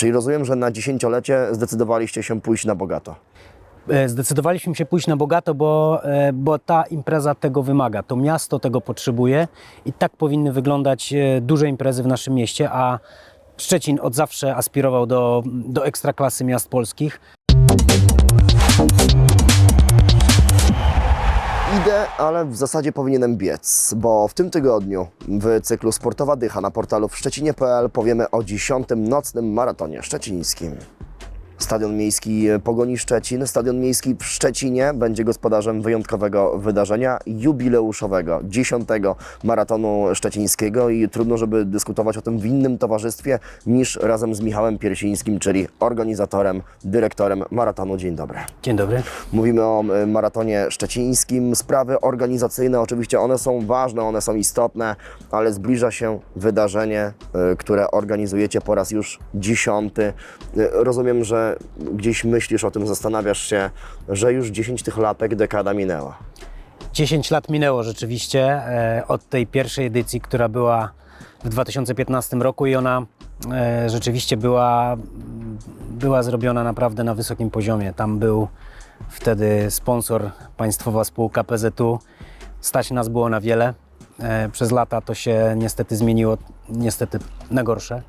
Czyli rozumiem, że na dziesięciolecie zdecydowaliście się pójść na bogato. E, Zdecydowaliśmy się pójść na bogato, bo, e, bo ta impreza tego wymaga. To miasto tego potrzebuje i tak powinny wyglądać e, duże imprezy w naszym mieście, a Szczecin od zawsze aspirował do, do ekstraklasy miast polskich. Idę, ale w zasadzie powinienem biec, bo w tym tygodniu w cyklu Sportowa Dycha na portalu w szczecinie.pl powiemy o 10. nocnym maratonie szczecińskim. Stadion Miejski Pogoni Szczecin, Stadion Miejski w Szczecinie będzie gospodarzem wyjątkowego wydarzenia jubileuszowego, 10. maratonu szczecińskiego i trudno, żeby dyskutować o tym w innym towarzystwie niż razem z Michałem Piersińskim, czyli organizatorem, dyrektorem maratonu. Dzień dobry. Dzień dobry. Mówimy o e, maratonie szczecińskim. Sprawy organizacyjne, oczywiście one są ważne, one są istotne, ale zbliża się wydarzenie, e, które organizujecie po raz już dziesiąty. E, Rozumiem, że gdzieś myślisz o tym, zastanawiasz się, że już 10 tych latek, dekada minęła. 10 lat minęło rzeczywiście e, od tej pierwszej edycji, która była w 2015 roku i ona e, rzeczywiście była, była zrobiona naprawdę na wysokim poziomie. Tam był wtedy sponsor, państwowa spółka PZU. Stać nas było na wiele. E, przez lata to się niestety zmieniło, niestety na gorsze.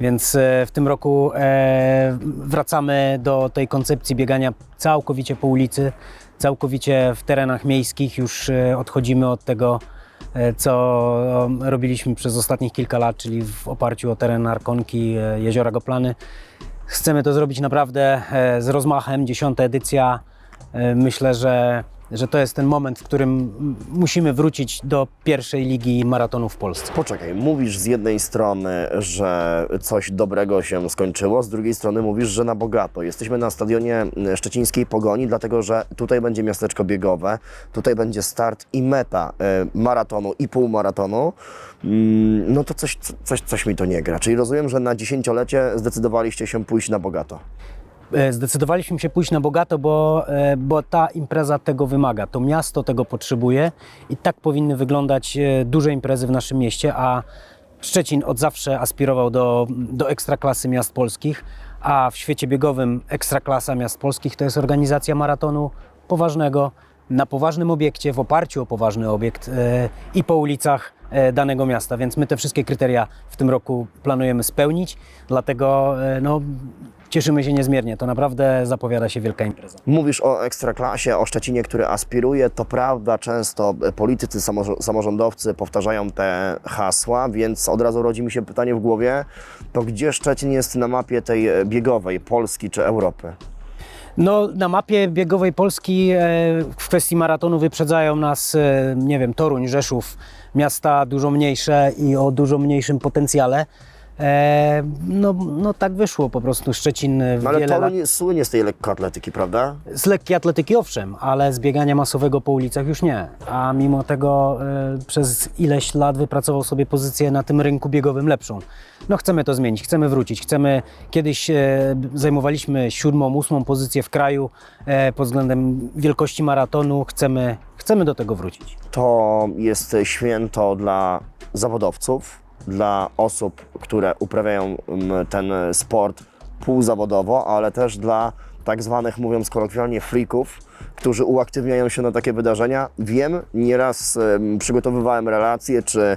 Więc e, w tym roku e, wracamy do tej koncepcji biegania całkowicie po ulicy, całkowicie w terenach miejskich. Już e, odchodzimy od tego, co robiliśmy przez ostatnich kilka lat, czyli w oparciu o teren Arkonki, Jeziora Goplany. Chcemy to zrobić naprawdę z rozmachem. Dziesiąta edycja. Myślę, że, że to jest ten moment, w którym musimy wrócić do pierwszej ligi maratonu w Polsce. Poczekaj, mówisz z jednej strony, że coś dobrego się skończyło, z drugiej strony mówisz, że na bogato. Jesteśmy na stadionie szczecińskiej Pogoni, dlatego że tutaj będzie miasteczko biegowe, tutaj będzie start i meta e, maratonu i półmaratonu. Mm, No to coś, coś, coś mi to nie gra. Czyli rozumiem, że na dziesięciolecie zdecydowaliście się pójść na bogato. E, Zdecydowaliśmy się pójść na bogato, bo, e, bo ta impreza tego wymaga. To miasto tego potrzebuje i tak powinny wyglądać e, duże imprezy w naszym mieście, a Szczecin od zawsze aspirował do, do ekstraklasy miast polskich, a w świecie biegowym ekstraklasa miast polskich to jest organizacja maratonu poważnego, na poważnym obiekcie, w oparciu o poważny obiekt e, i po ulicach danego miasta, więc my te wszystkie kryteria w tym roku planujemy spełnić, dlatego e, no, cieszymy się niezmiernie. To naprawdę zapowiada się wielka impreza. Mówisz o ekstraklasie, o Szczecinie, który aspiruje. To prawda, często politycy, samorzo- samorządowcy powtarzają te hasła, więc od razu rodzi mi się pytanie w głowie, to gdzie Szczecin jest na mapie tej e, biegowej Polski czy Europy? No, na mapie biegowej Polski e, w kwestii maratonu wyprzedzają nas, e, nie wiem, Toruń, Rzeszów, miasta dużo mniejsze i o dużo mniejszym potencjale. E, no, no tak wyszło po prostu. Szczecin w No ale wiele lat... Toruń słynie z tej lekkoatletyki, prawda? Z lekkiej atletyki owszem, ale z biegania masowego po ulicach już nie. A mimo tego e, przez ileś lat wypracował sobie pozycję na tym rynku biegowym lepszą. No chcemy to zmienić, chcemy wrócić. Chcemy, kiedyś e, zajmowaliśmy siódmą, ósmą pozycję w kraju e, pod względem wielkości maratonu. Chcemy, chcemy do tego wrócić. To jest święto dla zawodowców, dla osób, które uprawiają mm, ten sport półzawodowo, ale też dla tak zwanych, mówiąc kolokwialnie, freaków, którzy uaktywniają się na takie wydarzenia. Wiem, nieraz em, przygotowywałem relacje czy, e,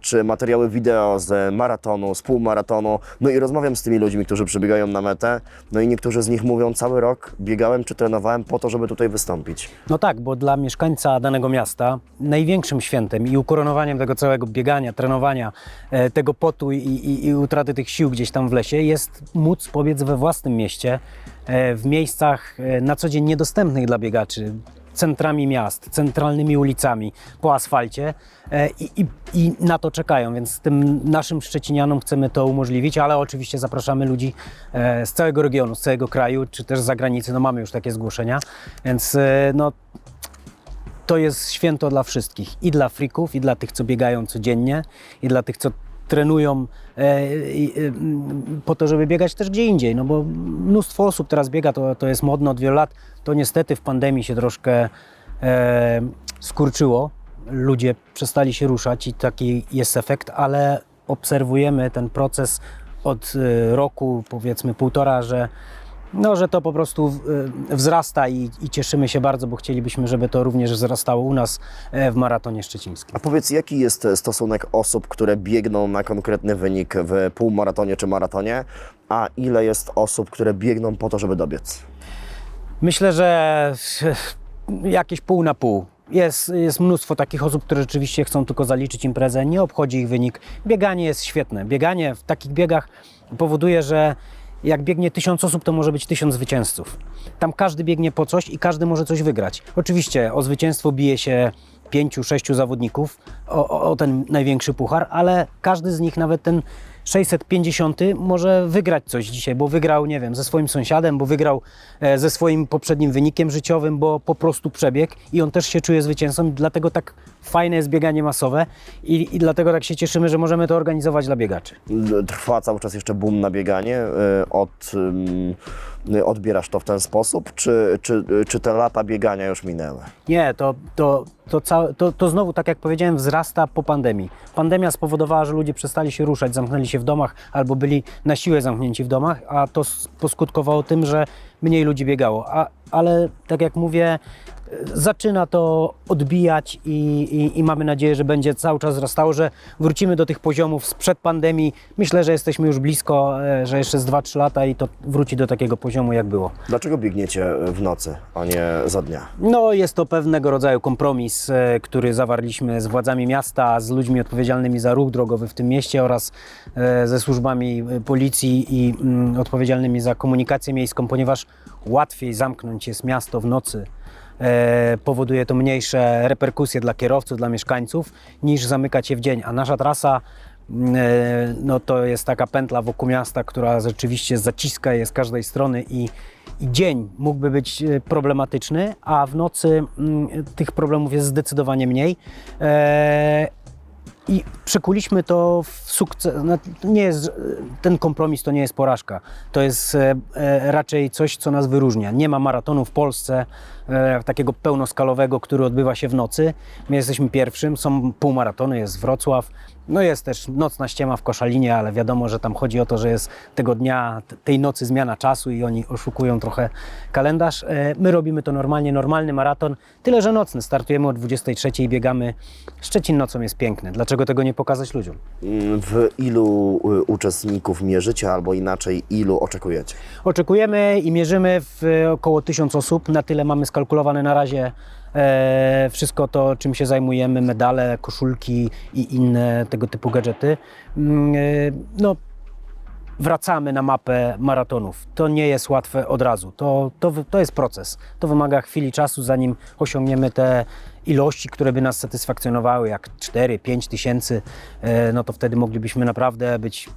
czy materiały wideo z maratonu, z półmaratonu, no i rozmawiam z tymi ludźmi, którzy przybiegają na metę, no i niektórzy z nich mówią, cały rok biegałem czy trenowałem po to, żeby tutaj wystąpić. No tak, bo dla mieszkańca danego miasta największym świętem i ukoronowaniem tego całego biegania, trenowania, e, tego potu i, i, i utraty tych sił gdzieś tam w lesie jest móc pobiec we własnym mieście, e, w miejscach e, na co dzień niedostępnych dla biegaczy, centrami miast, centralnymi ulicami, po asfalcie e, i, i, i na to czekają, więc tym naszym Szczecinianom chcemy to umożliwić, ale oczywiście zapraszamy ludzi e, z całego regionu, z całego kraju, czy też z zagranicy, no mamy już takie zgłoszenia, więc no to jest święto dla wszystkich. I dla frików, i dla tych, co biegają codziennie, i dla tych, co trenują e, e, po to, żeby biegać też gdzie indziej. No bo mnóstwo osób teraz biega, to, to jest modne od wielu lat. To niestety w pandemii się troszkę e, skurczyło. Ludzie przestali się ruszać i taki jest efekt, ale obserwujemy ten proces od roku, powiedzmy półtora, że, no, że to po prostu y, wzrasta i, i cieszymy się bardzo, bo chcielibyśmy, żeby to również wzrastało u nas e, w maratonie szczecińskim. A powiedz, jaki jest e, stosunek osób, które biegną na konkretny wynik w półmaratonie czy maratonie, a ile jest osób, które biegną po to, żeby dobiec? Myślę, że jakieś pół na pół. Jest, jest mnóstwo takich osób, które rzeczywiście chcą tylko zaliczyć imprezę, nie obchodzi ich wynik. Bieganie jest świetne. Bieganie w takich biegach powoduje, że jak biegnie tysiąc osób, to może być tysiąc zwycięzców. Tam każdy biegnie po coś i każdy może coś wygrać. Oczywiście o zwycięstwo bije się pięciu, sześciu zawodników, o, o, o ten największy puchar, ale każdy z nich, nawet ten 650 może wygrać coś dzisiaj, bo wygrał, nie wiem, ze swoim sąsiadem, bo wygrał e, ze swoim poprzednim wynikiem życiowym, bo po prostu przebiegł i on też się czuje zwycięzcą, dlatego tak fajne jest bieganie masowe i, i dlatego tak się cieszymy, że możemy to organizować dla biegaczy. Trwa cały czas jeszcze boom na bieganie. y, Od, ym, y, odbierasz to w ten sposób, czy, czy, czy te lata biegania już minęły? Nie, to, to, to, całe, to, to znowu, tak jak powiedziałem, wzrasta po pandemii. Pandemia spowodowała, że ludzie przestali się ruszać, zamknęli się w domach albo byli na siłę zamknięci w domach, a to poskutkowało tym, że mniej ludzi biegało. A, ale tak jak mówię, zaczyna to odbijać i, i, i mamy nadzieję, że będzie cały czas wzrastało, że wrócimy do tych poziomów sprzed pandemii. Myślę, że jesteśmy już blisko, e, że jeszcze z 2-3 lata i to wróci do takiego poziomu, jak było. Dlaczego biegniecie w nocy, a nie za dnia? No, jest to pewnego rodzaju kompromis, e, który zawarliśmy z władzami miasta, z ludźmi odpowiedzialnymi za ruch drogowy w tym mieście oraz e, ze służbami policji i mm, odpowiedzialnymi za komunikację miejską, ponieważ łatwiej zamknąć jest miasto w nocy. E, powoduje to mniejsze reperkusje dla kierowców, dla mieszkańców, niż zamykać je w dzień. A nasza trasa mm, e, no to jest taka pętla wokół miasta, która rzeczywiście zaciska je z każdej strony i, i dzień mógłby być e, problematyczny, a w nocy mm, tych problemów jest zdecydowanie mniej. E, i przekuliśmy to w sukces. no, Nie jest, ten kompromis to nie jest porażka. To jest e, raczej coś, co nas wyróżnia. Nie ma maratonu w Polsce takiego pełnoskalowego, który odbywa się w nocy. My jesteśmy pierwszym. Są półmaratony, jest Wrocław. No jest też nocna ściema w Koszalinie, ale wiadomo, że tam chodzi o to, że jest tego dnia, tej nocy zmiana czasu i oni oszukują trochę kalendarz. E, My robimy to normalnie, normalny maraton, tyle że nocny. Startujemy o 23 i biegamy. Szczecin nocą jest piękny. Dlaczego tego nie pokazać ludziom? Mm, W ilu y, uczestników mierzycie, albo inaczej, ilu oczekujecie? Oczekujemy i mierzymy w e, około 1000 osób. Na tyle mamy skalkulowane na razie e, wszystko to, czym się zajmujemy, medale, koszulki i inne tego typu gadżety. Mm, e, no, wracamy na mapę maratonów. To nie jest łatwe od razu. To, to, to jest proces. To wymaga chwili czasu, zanim osiągniemy te ilości, które by nas satysfakcjonowały, jak 4-5 tysięcy, e, no to wtedy moglibyśmy naprawdę być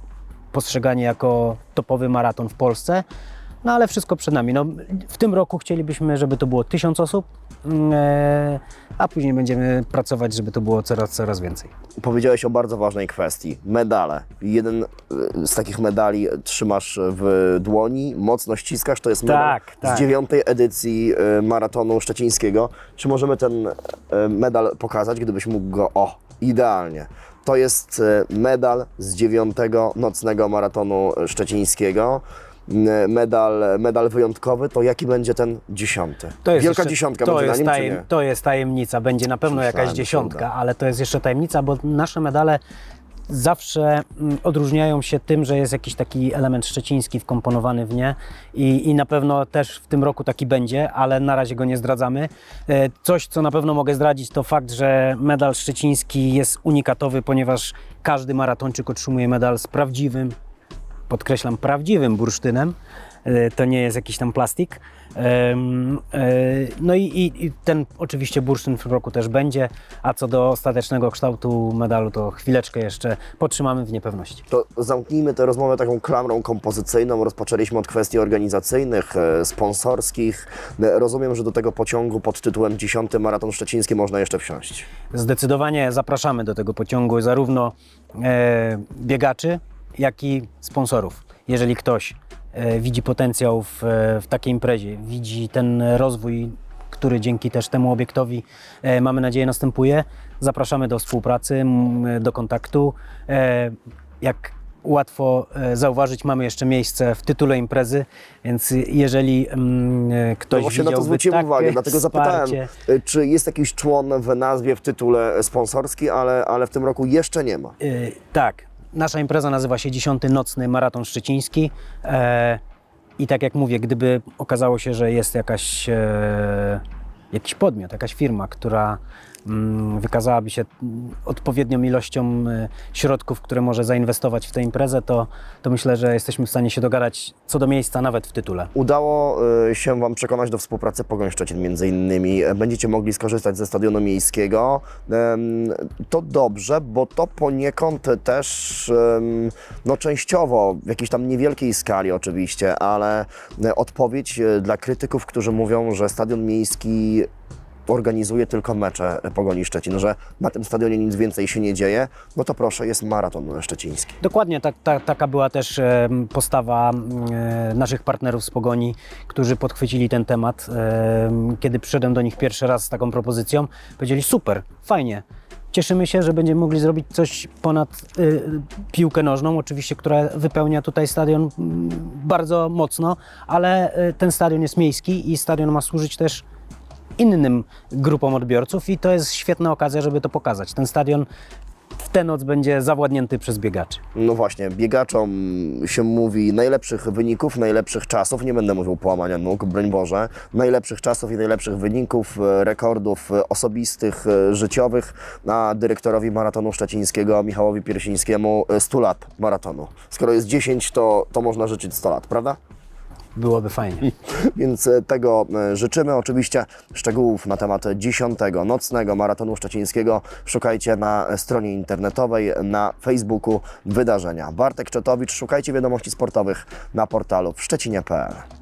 postrzegani jako topowy maraton w Polsce. No ale wszystko przed nami. No, w tym roku chcielibyśmy, żeby to było 1000 osób, mm, e, a później będziemy pracować, żeby to było coraz, coraz więcej. Powiedziałeś o bardzo ważnej kwestii. Medale. Jeden y, z takich medali trzymasz w dłoni, mocno ściskasz. To jest medal Tak, tak. z dziewiątej edycji y, maratonu szczecińskiego. Czy możemy ten medal pokazać, gdybyś mógł go... O, idealnie. To jest medal z dziewiątego nocnego maratonu szczecińskiego. Medal, medal wyjątkowy, to jaki będzie ten dziesiąty? To jest Wielka jeszcze- dziesiątka to będzie jest na nim, tajem? To jest tajemnica, będzie na pewno Myślałem, jakaś że dziesiątka, uda. ale to jest jeszcze tajemnica, bo nasze medale zawsze mm, odróżniają się tym, że jest jakiś taki element szczeciński wkomponowany w nie i, i na pewno też w tym roku taki będzie, ale na razie go nie zdradzamy. E, Coś, co na pewno mogę zdradzić, to fakt, że medal szczeciński jest unikatowy, ponieważ każdy maratończyk otrzymuje medal z prawdziwym podkreślam, prawdziwym bursztynem. E, To nie jest jakiś tam plastik. E, No i, i, i ten oczywiście bursztyn w tym roku też będzie, a co do ostatecznego kształtu medalu, to chwileczkę jeszcze potrzymamy w niepewności. To zamknijmy tę rozmowę taką klamrą kompozycyjną. Rozpoczęliśmy od kwestii organizacyjnych, e, sponsorskich. Rozumiem, że do tego pociągu pod tytułem 10 Maraton Szczeciński można jeszcze wsiąść. Zdecydowanie zapraszamy do tego pociągu zarówno e, biegaczy, jak i sponsorów. Jeżeli ktoś e, widzi potencjał w, e, w takiej imprezie, widzi ten rozwój, który dzięki też temu obiektowi e, mamy nadzieję następuje, zapraszamy do współpracy, do kontaktu. Jak łatwo zauważyć, mamy jeszcze miejsce w tytule imprezy, więc jeżeli mm, ktoś No właśnie na to zwróciłem uwagę, dlatego zapytałem, wsparcie, y, czy jest jakiś człon w nazwie, w tytule sponsorski, ale, ale w tym roku jeszcze nie ma. Tak, nasza impreza nazywa się 10 Nocny Maraton Szczeciński. E, I tak jak mówię, gdyby okazało się, że jest jakaś, e, jakiś podmiot, jakaś firma, która wykazałaby się mm, odpowiednią ilością e, środków, które może zainwestować w tę imprezę, to, to myślę, że jesteśmy w stanie się dogadać co do miejsca nawet w tytule. Udało y, się Wam przekonać do współpracy Pogoń Szczecin między innymi. Będziecie mogli skorzystać ze stadionu miejskiego. To dobrze, bo to poniekąd też no, częściowo, w jakiejś tam niewielkiej skali oczywiście, ale e, odpowiedź dla krytyków, którzy mówią, że stadion miejski organizuje tylko mecze Pogoni Szczecin, że na tym stadionie nic więcej się nie dzieje, no to proszę, jest maraton szczeciński. Dokładnie tak, tak, taka była też postawa naszych partnerów z Pogoni, którzy podchwycili ten temat. Em, Kiedy przyszedłem do nich pierwszy raz z taką propozycją, powiedzieli super, fajnie. Cieszymy się, że będziemy mogli zrobić coś ponad y, piłkę nożną, oczywiście, która wypełnia tutaj stadion mm, bardzo mocno, ale y, ten stadion jest miejski i stadion ma służyć też innym grupom odbiorców i to jest świetna okazja, żeby to pokazać. Ten stadion w tę noc będzie zawładnięty przez biegaczy. No właśnie, biegaczom się mówi najlepszych wyników, najlepszych czasów, nie będę mówił połamania nóg, broń Boże, najlepszych czasów i najlepszych wyników, e, rekordów e, osobistych, e, życiowych, a dyrektorowi maratonu szczecińskiego Michałowi Piersińskiemu e, 100 lat maratonu. Skoro jest 10, to, to można życzyć 100 lat, prawda? Byłoby fajnie. Więc e, tego e, życzymy. Oczywiście szczegółów na temat 10 nocnego maratonu szczecińskiego szukajcie na stronie internetowej, na Facebooku wydarzenia. Bartek Czotowicz, szukajcie wiadomości sportowych na portalu w szczecinie.pl.